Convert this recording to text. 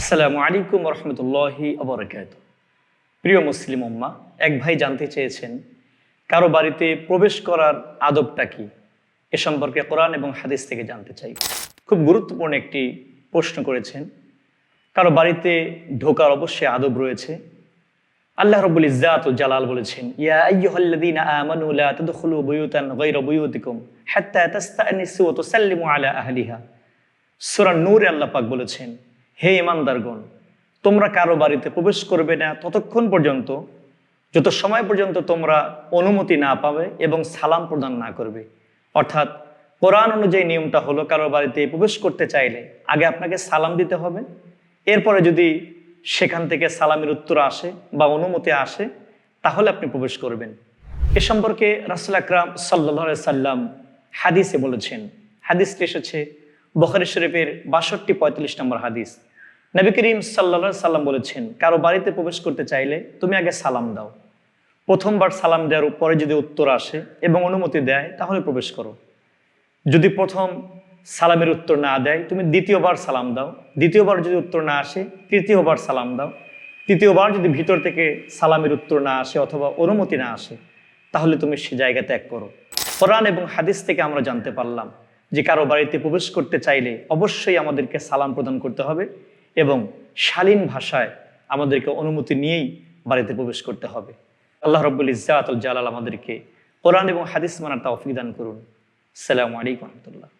আসসালামু আলাইকুম রহমতুল্লাহি অবরাকাত প্রিয় মুসলিম উম্মা, এক ভাই জানতে চেয়েছেন, কারও বাড়িতে প্রবেশ করার আদবটা কি? এ সম্পর্কে কোরআন এবং হাদিস থেকে জানতে চাই। খুব গুরুত্বপূর্ণ একটি প্রশ্ন করেছেন। কারও বাড়িতে ঢোকার অবশ্যই আদব রয়েছে। আল্লাহ রব্বুল ইজ্জাত ও জালাল বলেছেন, ইয়া আইয়ুহাল্লাযীনা আমানু আলা নূরে আল্লাহ পাক বলেছেন হে ইমানদারগণ, তোমরা কারও বাড়িতে প্রবেশ করবে না ততক্ষণ পর্যন্ত, যত সময় পর্যন্ত তোমরা অনুমতি না পাবে এবং সালাম প্রদান না করবে। অর্থাৎ কোরআন অনুযায়ী নিয়মটা হলো, কারও বাড়িতে প্রবেশ করতে চাইলে আগে আপনাকে সালাম দিতে হবে। এরপরে যদি সেখান থেকে সালামের উত্তর আসে বা অনুমতি আসে, তাহলে আপনি প্রবেশ করবেন। এ সম্পর্কে রাসুল আকরাম সাল্লা সাল্লাম হাদিসে বলেছেন। হাদিসটি এসেছে বখারি শরীফের বাষট্টি পঁয়তাল্লিশ নম্বর হাদিস। নবী করিম সাল্লা সাল্লাম বলেছেন, কারও বাড়িতে প্রবেশ করতে চাইলে তুমি আগে সালাম দাও। প্রথমবার সালাম দেওয়ার পরে যদি উত্তর আসে এবং অনুমতি দেয়, তাহলে প্রবেশ করো। যদি প্রথম সালামের উত্তর না দেয়, তুমি দ্বিতীয়বার সালাম দাও। দ্বিতীয়বার যদি উত্তর না আসে, তৃতীয়বার সালাম দাও। তৃতীয়বার যদি ভিতর থেকে সালামের উত্তর না আসে অথবা অনুমতি না আসে, তাহলে তুমি সে জায়গা ত্যাগ করো। কোরআন এবং হাদিস থেকে আমরা জানতে পারলাম যে কারও বাড়িতে প্রবেশ করতে চাইলে অবশ্যই আমাদেরকে সালাম প্রদান করতে হবে। এবং শালীন ভাষায় আমাদেরকে অনুমতি নিয়েই বাড়িতে প্রবেশ করতে হবে। আল্লাহ রব্বুল ইজাতুল জালাল আমাদেরকে কোরআন এবং হাদিস মানার তাও দান করুন। সালামু আলাইকুম রহমতুল্লাহ।